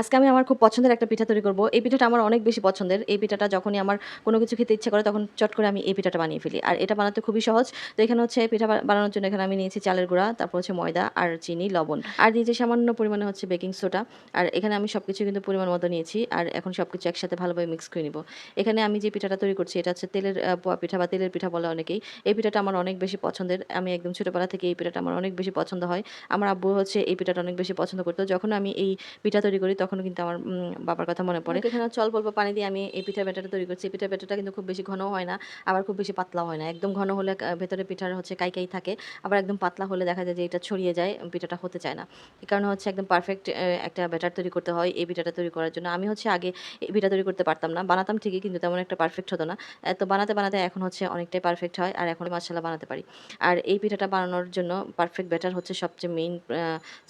আজকে আমি আমার খুব পছন্দের একটা পিঠা তৈরি করব। এই পিঠাটা আমার অনেক বেশি পছন্দের। এই পিঠাটা যখনই আমার কোনো কিছু খেতে ইচ্ছে করে, তখন চট করে আমি এই পিঠাটা বানিয়ে ফেলি। আর এটা বানাতে খুবই সহজ। তো এখানে হচ্ছে পিঠা বানানোর জন্য এখানে আমি নিয়েছি চালের গুঁড়া, তারপর হচ্ছে ময়দা আর চিনি, লবণ। আর দিয়েছি সামান্য পরিমাণে হচ্ছে বেকিং সোডা, আর এখানে আমি সব কিছু কিন্তু পরিমাণ মতো নিয়েছি। আর এখন সব কিছু একসাথে ভালোভাবে মিক্স করে নিব। এখানে আমি যে পিঠাটা তৈরি করছি, এটা হচ্ছে তেলের পোয়া পিঠা বা তেলের পিঠা বলে অনেকেই। এই পিঠাটা আমার অনেক বেশি পছন্দের। আমি একদম ছোটোবেলা থেকে এই পিঠাটা আমার অনেক বেশি পছন্দ হয়। আমার আব্বু হচ্ছে এই পিঠাটা অনেক বেশি পছন্দ করতো। যখন আমি এই পিঠা তৈরি করি তখন কিন্তু আমার বাবার কথা মনে পড়ে। এখানে চল অল্প পানি দিয়ে আমি এই পিঠার ব্যাটারটা তৈরি করছি। এই পিঠার ব্যাটারটা কিন্তু খুব বেশি ঘন হয় না, আবার খুব বেশি পাতলা হয় না। একদম ঘন হলে ভেতরে পিঠার হচ্ছে কাই কাই থাকে, আবার একদম পাতলা হলে দেখা যায় যে এটা ছড়িয়ে যায়, পিঠাটা হতে চায় না। এই কারণে হচ্ছে একদম পারফেক্ট একটা ব্যাটার তৈরি করতে হয় এই পিঠাটা তৈরি করার জন্য। আমি হচ্ছে আগে এই পিঠা তৈরি করতে পারতাম না, বানাতাম ঠিকই কিন্তু তেমন একটা পারফেক্ট হতো না। তো বানাতে বানাতে এখন হচ্ছে অনেকটাই পারফেক্ট হয়, আর এখন মাসালা বানাতে পারি। আর এই পিঠাটা বানানোর জন্য পারফেক্ট ব্যাটার হচ্ছে সবচেয়ে মেইন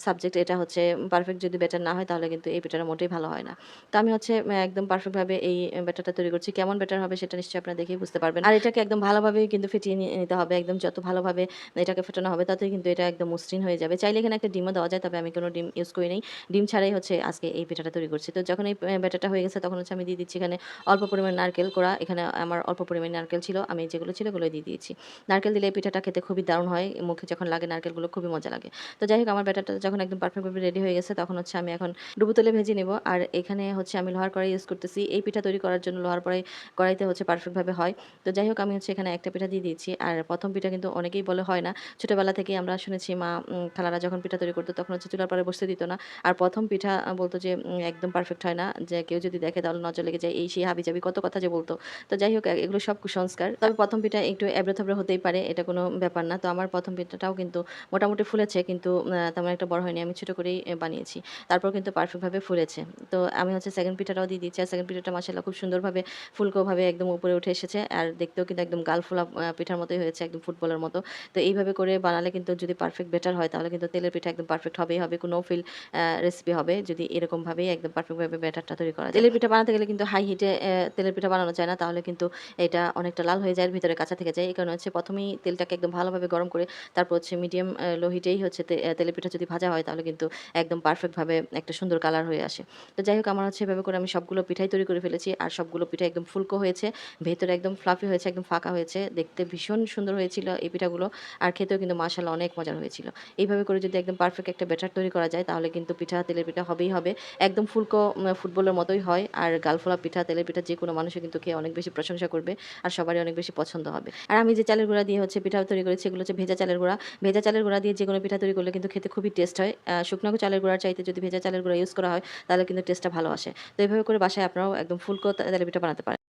সাবজেক্ট এটা হচ্ছে পারফেক্ট যদি ব্যাটার না হয় তাহলে কিন্তু এই পিঠাটা মোটেই ভালো হয় না। তো আমি হচ্ছে একদম পারফেক্টভাবে এই ব্যাটারটা তৈরি করছি। কেমন ব্যাটার হবে সেটা নিশ্চয়ই আপনারা দেখেই বুঝতে পারবেন। আর এটাকে একদম ভালোভাবে কিন্তু ফেটিয়ে নিতে হবে। একদম যত ভালোভাবে এটাকে ফেটানো হবে, ততই কিন্তু এটা একদম মসৃণ হয়ে যাবে। চাইলে এখানে একটা ডিমও দেওয়া যায়, তবে আমি কোনো ডিম ইউজ করি নাই। ডিম ছাড়াই হচ্ছে আজকে এই পিঠাটা তৈরি করছি। তো যখন এই ব্যাটারটা হয়ে গেছে, তখন হচ্ছে আমি দিয়ে দিচ্ছি এখানে অল্প পরিমাণ নারকেল কোড়া। এখানে আমার অল্প পরিমাণ নারকেল ছিল। আমি যেগুলো ছিল ওগুলো দিয়ে দিয়েছি। নারকেল দিলে এই পিঠাটা খেতে খুবই দারুণ হয়। মুখে যখন লাগে নারকেলগুলো, খুবই মজা লাগে। তো যাই হোক, আমার ব্যাটারটা যখন একদম পারফেক্টভাবে রেডি হয়ে গেছে, তখন হচ্ছে আমি এখন ডুবো তেলে ভেজে নেব। আর এখানে হচ্ছে আমি লোহার কড়াই ইউজ করতেছি। এই পিঠা তৈরি করার জন্য লোহার কড়াই কড়াইতে হচ্ছে পারফেক্টভাবে হয়। তো যাই হোক, আমি হচ্ছে এখানে একটা পিঠা দিয়ে দিয়েছি। আর প্রথম পিঠা কিন্তু অনেকেই বলে হয় না। ছোটোবেলা থেকে আমরা শুনেছি মা খালারা যখন পিঠা তৈরি করতো তখন হচ্ছে চুলার পরে বসতে দিত না। আর প্রথম পিঠা বলতো যে একদম পারফেক্ট হয় না। যে কেউ যদি দেখে তাহলে নজর লেগে যায়, এই সেই হাবি যাবি কত কথা যে বলতো। তো যাই হোক এগুলো সব কুসংস্কার। তবে প্রথম পিঠা একটু এবড়ো হতেই পারে, এটা কোনো ব্যাপার না। তো আমার প্রথম পিঠাটাও কিন্তু মোটামুটি ফুলেছে, কিন্তু তেমন একটা বড় হয়নি। আমি ছোটো করেই বানিয়েছি। তারপর কিন্তু পারফেক্টভাবে ফুলেছে। তো আমি হচ্ছে সেকেন্ড পিঠাটাও দিয়ে দিচ্ছি আর সেকেন্ড পিঠাটা মাসাল্লাহ খুব সুন্দরভাবে, ফুলকোভাবে একদম উপরে উঠে এসেছে। আর দেখতেও কিন্তু একদম গাল ফোলা পিঠার মতোই হয়েছে, একদম ফুটবলের মতো। তো এইভাবে করে বানালে কিন্তু যদি পারফেক্ট বেটার হয়, তাহলে কিন্তু তেলের পিঠা একদম পারফেক্ট হবেই, হবে। কোনো ফিল রেসিপি হবে যদি এরকমভাবেই একদম পারফেক্টভাবে ব্যাটারটা তৈরি করা তেলের পিঠা বানাতে গেলে কিন্তু হাই হিটে তেলের পিঠা বানানো যায় না। তাহলে কিন্তু এটা অনেকটা লাল হয়ে যায়, ভিতরে কাঁচা থেকে যায়। এই কারণে হচ্ছে প্রথমেই তেলটাকে একদম ভালোভাবে গরম করে, তারপর হচ্ছে মিডিয়াম লো হিটেই হচ্ছে তেলের পিঠা যদি ভাজা হয়, তাহলে কিন্তু একদম পারফেক্টভাবে একটা সুন্দর কালার হয়ে আসে। তো যাই হোক, আমার হচ্ছে এভাবে করে আমি সবগুলো পিঠাই তৈরি করে ফেলেছি আর সবগুলো পিঠা একদম ফুলকো হয়েছে, ভেতরে একদম ফ্লাফি হয়েছে, একদম ফাঁকা হয়েছে, দেখতে ভীষণ সুন্দর হয়েছিল এই পিঠাগুলো আর খেতেও কিন্তু মাসাল্লাহ অনেক মজার হয়েছিল। এইভাবে করে যদি একদম পারফেক্ট একটা ব্যাটার তৈরি করা যায়, তাহলে কিন্তু পিঠা, তেলের পিঠা হবেই হবে। একদম ফুলকো ফুটবলের মতোই হয় আর গালফোলা পিঠা, তেলের পিঠা যে কোনো মানুষই কিন্তু খেয়ে অনেক বেশি প্রশংসা করবে আর সবারই অনেক বেশি পছন্দ হবে। আর আমি যে চালের গুঁড়া দিয়ে হচ্ছে পিঠা তৈরি করেছি এগুলো হচ্ছে ভেজা চালের গুঁড়া। ভেজা চালের গুঁড়া দিয়ে যে কোনো পিঠা তৈরি করলে কিন্তু খেতে খুবই টেস্ট হয়। শুকনো চালের গুঁড়ার চাইতে যদি ভেজা চালের গুঁড়া ইউজ করা হয় তাহলে কিন্তু টেস্টটা ভালো আসে। তো এইভাবে করে বাসায় আপনারাও একদম ফুলকো তেলেপিঠা বানাতে পারেন।